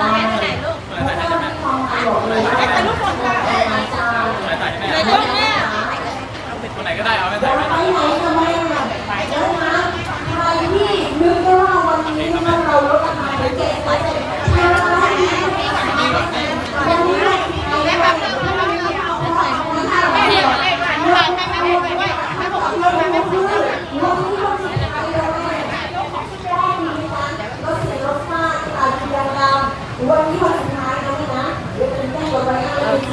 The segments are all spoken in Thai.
ถ่ายรูกอนค่ะ ถ่ายให้ ใน แม่ กล้องแม่ คนไหนก็ได้เอาแม่ถ่ายให้แม่ ใครที่นึกได้ว่าวันนี้นะคะเราลดราคาไปเจ็ดไปเจ็ดใช่ไหมวันนี้ได้แบบเดิมแล้วเราเอาไปใส่ของท่าน แม่เดี๋ยวแม่ถ่ายให้แม่แม่พูดไปด้วยแม่บอกว่าแม่ไม่พูด วันนี้เราจะไปเลยได้มีการลดสินลดค่าตามกิจกรรมวันนี้วันสุดท้ายนะนี่นะเดี๋ยวเป็นแจ้ง วันนี้โอเค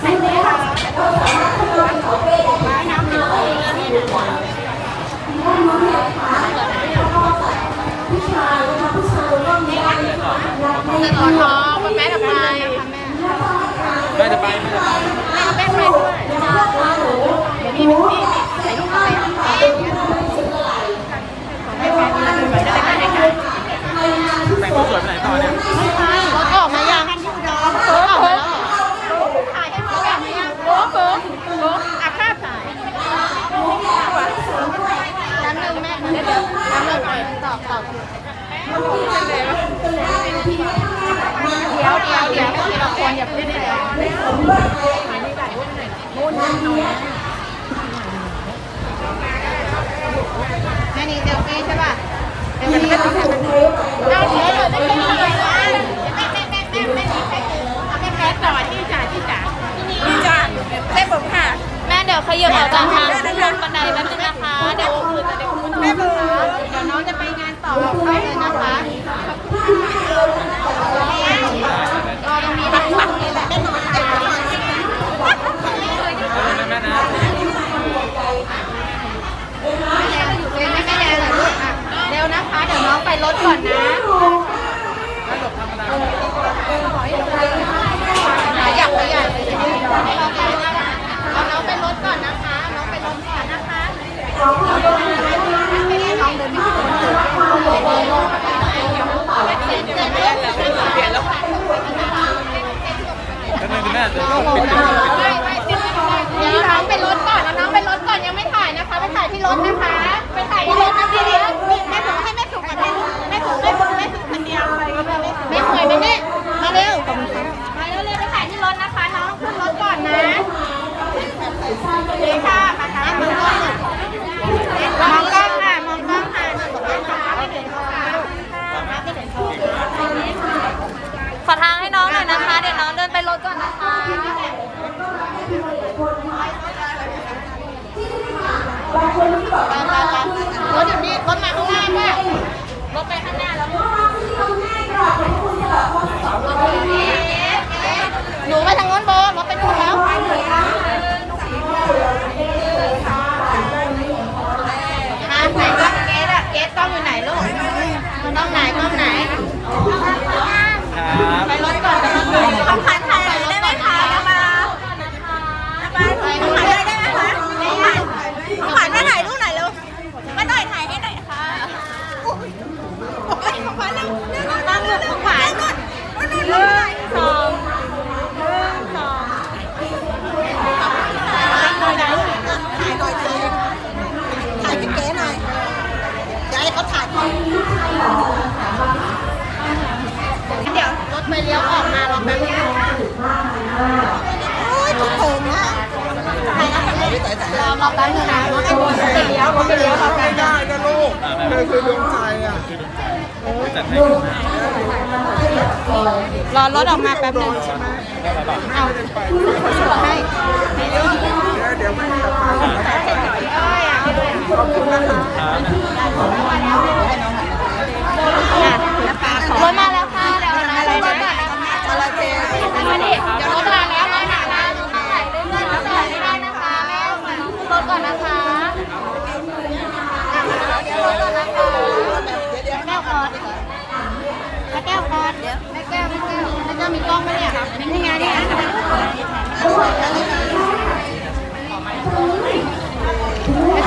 ใช่ไหมคะเราสามารถทำงานเขาเป้ได้น้ำน้ำได้ดีกว่าได้น้องแพทค่ะแล้วก็ผู้ชายนะคะผู้ชายก็มีได้รักในขอท้องแม่กับไปนะคะแม่แม่จะไปแม่จะไปแม่ก็แม่ไปด้วยนะคะหนูหนูใส่ลูกไปค่ะเป็นผู้ชายเป็นอะไรไม่ว่าจะเป็นอะไรใครมาที่แต่งสุตัวดสวยไปไหนต่อเนี่ยรถออกมายังรถออกมาแล้วถ่ายให้เขาแบบนี้ยังโบ๊ะโบ๊ะโบ๊ะอาฆาตถ่ายน้ำหนึ่งแม่เดี๋ยวน้ำหนึ่งไปตอบตอบ เดี๋ยวเดี๋ยวเดี๋ยวเดี๋ยวทีละคนอย่าพิ่งเลยแม่นี่เซลฟี่ใช่ป่ะเดี๋ยวมันไม่ต้องถ่ายได้เดี๋ยวเดี๋ยวจะเป็นอะไรนะแม่แม่แม่แม่แม่นี่ใครคือเอาแม่แพ้ต่อที่จ่าที่จ่าที่จ่าแม่ผมค่ะ แม่เดี๋ยวขยับออกจากทางขึ้นบันไดแป๊บนึงนะคะ เดี๋ยวอื่นจะได้คุณแม่ผมเดี๋ยวน้องจะไปงาน ต่อบเขาเลยนะคะรอตรงนี้นะตรงนี้แหละแม่นอนใจร้อนแม่แม่นะเร็วแม่แม่แดงหน่อยลูกอะเร็วนะคะ เดี๋ยวน้องไปรถก่อนนะขยับขยับเอาน้องไปรถก่อนนะคะ น้องไปรถก่อนนะคะน้องเดินไม่ถึงเปลี่ยนแล้ว แล้วนึงคุณแม่จะปิดปิด เดี๋ยวน้องไปรถก่อนนะน้องไปรถก่อนยังไม่ถ่ายนะคะ ไปถ่ายที่รถนะคะ ไปถ่ายที่รถนะพี่เดียวแม่ถูกให้แม่ถูกกับแม่แม่ถูกแม่ถูกแม่ถูกคนเดียวไปก็ได้แม่สวยไม่เนี่ยมาเร็วมาเร็วเร็วไปถ่ายที่รถนะคะ น้องขึ้นรถก่อนนะดีค่ะมาค่ะมองกล้องมองกล้องค่ะมองกล้องค่ะไม่เห็นเขาค่ะไม่เห็นเขา ขอทางให้น้องหน่อยนะคะ เดี๋ยวน้องเดินไปรถก่อนนะคะ บางคนที่บอก ไปไปไปรถอยู่นี่รถมาข้างหน้าป่ะรถไปข้างหน้าแล้ว ว่าที่เราง่ายกว่าของคุณจะแบบว่าสองคนนี้ หนูไปทางโน้นโบรถไปนู่นแล้วอะไหนกล้องเกสอะเกสกล้องอยู่ไหนลูกกล้องไหนกล้องไหน ครับ ไปรถก่อนจะรถก่อนต้องผ่านถ่ายได้ไหมคะมามาถ่ายได้ได้ไหมคะผ่านแม่ถ่ายรูปหน่อยเร็วมาหน่อยถ่ายให้หน่อยค่ะของขวัญเร็วตั้งรูปของขวัญหนึ่งสองหนึ่งสองถ่ายหน่อยถ่ายหน่อยถ่ายเป็นเก๋หน่อยเดี๋ยวให้เขาถ่ายก่อนเดี๋ยวรถไปเลี้ยวออกมารอแป๊บนึงโอ้ยถูกโถงอะถ่แล้วถ่ายรอแป๊บนึงนะรถไอ้บอลไปเลี้ยวรถไปเลี้ยวรอแป๊บนึงได้นะลูกเธอคือดวงใจอะจัดให้รอรถออกมาแป๊บนึงเอาให้เดี๋ยวเดี๋ยวไม่ได้ องไหมเนี่ยนี่ไงนี่ไง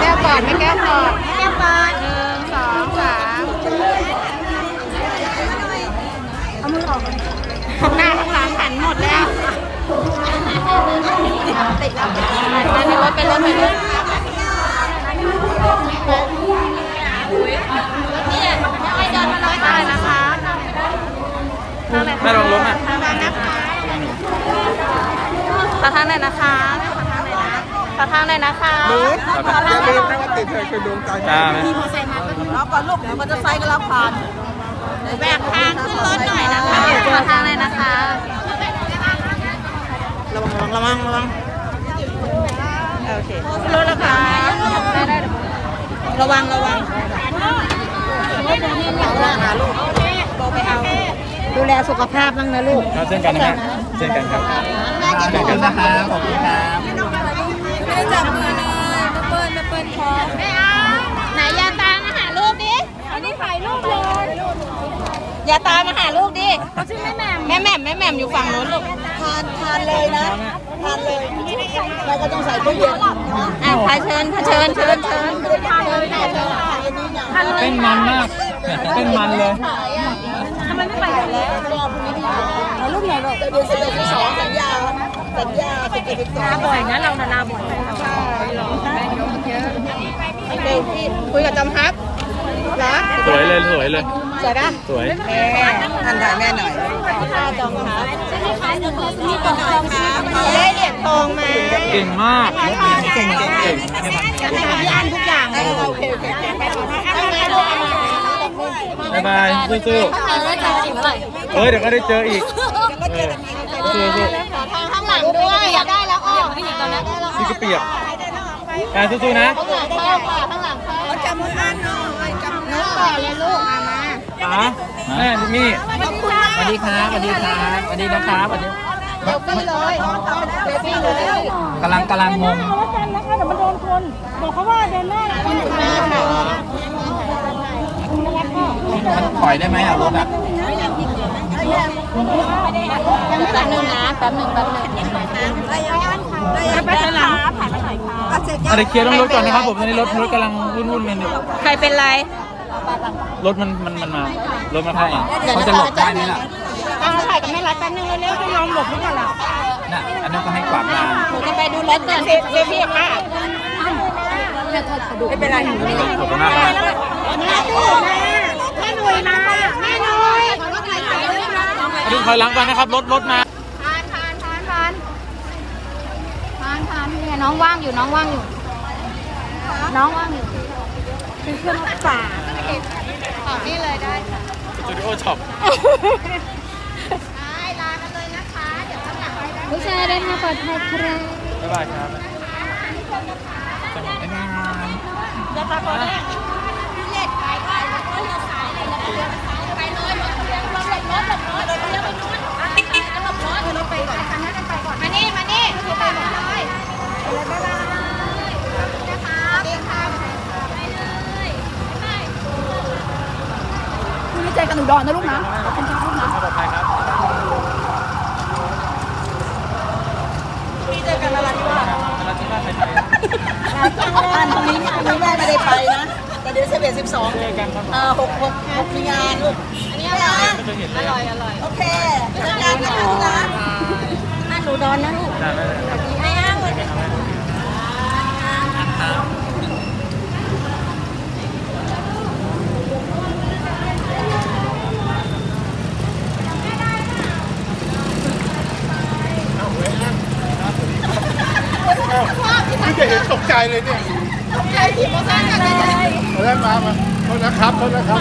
แก้ก่อนไม่แก้ก่อนแก้ก่อนหนึ่งสองสามเอามือออกข้างหน้าข้างหลังหันหมดแล้วติดแล้วไปเลยไปเลยไปเนี่ไอ้เดินมาร้อยไายนะคะแม่ลงรถอะ ทางหน่อยนะคะแม่ขอทางหน่อยนะขอทางหน่อยนะคะหนูขออทางหน่ย่าอยลืมนะนะว่าติดเธอคือดวงใจจ้าไหมเราก่อนลูกเดี๋ยวมันจะไซค์ก็รับผ่านแบกทางขึ้นรถหน่อยนะคะขอทางหน่อยนะคะระวังระวังระวังโอเครถนะคะได้ได้ระวังระวัง ดูแลสุขภาพบ้างนะลูกครับเช่นกันนะฮะเช่นกันครับเช่นกันนะครับขอบคุณครับไม่ได้จับมือเลยมาเปิ้ลมาเปิ้ลพอไม่เอาไหนยาตามาหาลูกดิอันนี้ถ่ายรูปเลยยาตามาหาลูกดิแม่แหม่มแม่แหม่มอยู่ฝั่งนู้นลูกทานทานเลยนะทานเลยเราก็ต้องใส่ตู้เย็นนะอะพาเชิญพาเชิญเชิญเชิญทานเลยนะทานเลยนะเต้นมันมากเต้นมันเลย ทำไมไม่ไปแล้วรอพรุ่งนี้ดีเอาลูกหนลูกเดี๋ยวสิบเอ็ดสิบสองสัญญาสัญญาสิบเอ็ดสิบสองบ่อยนะเรานานาบ่อยเดี๋ยวพี่คุยกับจอมทัพเหรอสวยเลยสวยเลยสวยปะสวยแม่ท่านถ่ายแม่หน่อยข้าจอมทัพได้เหรียญทองมาเก่งมากเก่งเก่งเก่งย่านทุกอย่างเลยโอเคโอเคทำไงลูก บ๊ายบายสู้เออจะจิ๋วเลยๆเอ้ยเดี๋ยวก็ได้เจออีกเออสู้ๆขอทางข้างหลังด้วยอยากได้แล้วอ้อไม่หยิบตอนนี้พี่ก็เปียกการสู้ๆนะข้างหลังเข้าค่ะข้างหลังเข้าจับมืออันหน่อยจับนึกต่อเลยลูกมามาป๋าแม่มี่สวัสดีครับสวัสดีครับสวัสดีนะครับสวัสดีเดี๋ยวพี่เลยเดี๋ยวพี่เลยกำลังกำลังงงมัน มันถอยได้ไหมอะรถอะแป๊บนึงนะแป๊บนึงแป๊บนึงไปหลังถ่ายมาหน่อยค่ะอะเดี๋ยวเคลียร์ต้องรถก่อนนะครับผมตอนนี้รถรถกำลังวุ่นๆกันอยู่ใครเป็นไร รถมันมันมันมารถมันเข้ามาเขาจะหลบได้ไหมล่ะเอาถ่ายกับแม่รัดแป๊บนึงเร็วๆจะยอมหลบหรือเปล่าล่ะน่ะอันนั้นก็ให้กวาดมาหนูจะไปดูรถก่อนเดี๋ยวพี่ค่ะไม่เป็นไรขอบคุณมากครับแม่ตู้ม่หนุ่ยมาแม่หนุ่ยขอรถถ่ายถ่ายด้วยนะ ดึงถ อยหลังก่อนนะครับ รถรถมา ทานทานทานทานทานทานเนี่ยน้องว่างอยู่น้องว่างอยู่ น้องว่างอยู่เป็นเครื่องป่าต่อนี่เลยได้ค่ะสตูดิโอช็อปได้ลากันเลยนะคะ เดี๋ยวข้างหลังไปได้ผู้ชายเดินทางปลอดภัยครับบ๊ายบายครับบ๊ายบายเดี๋ยวตาก่อนนะพี่เล็ดไปไปแล้วก็เลี้ยวซ้ายเลยแล้วก็เลี้ยว ไปนู้นไปไปแล้วหลบรถรถไปก่อนคันนั้นไปก่อนมานี่มานี่คือไปหมดเลยบ๊ายบายนะคะสวัสดีค่ะคุณวิจัยกันหนูดอนนะลูกนะขอบคุณครับลูกนะปลอดภัยครับพี่เจอกันอะไรบ้างแล้วที่บ้านไปไหนอันตรงนี้อันนี้แม่ไม่ได้ไปนะ แต่เดี๋ยวสิบเอ็ดสิบสองเจอกันครับเอ่อหกหกหกมีงานลูกอั นนี้อร่อยไม่เคยเห็นเลยอร่อยอร่อยโอเคเจอกันนะคะที่ร้านอันหนูดอนนะลูกได้ไหมไม่เอาพี่จะเห็นตกใจเลยเนี่ยใครขี่มอเตอร์ไซค์กันเลยเอาแล้วมามาโทษนะครับโทษนะครับ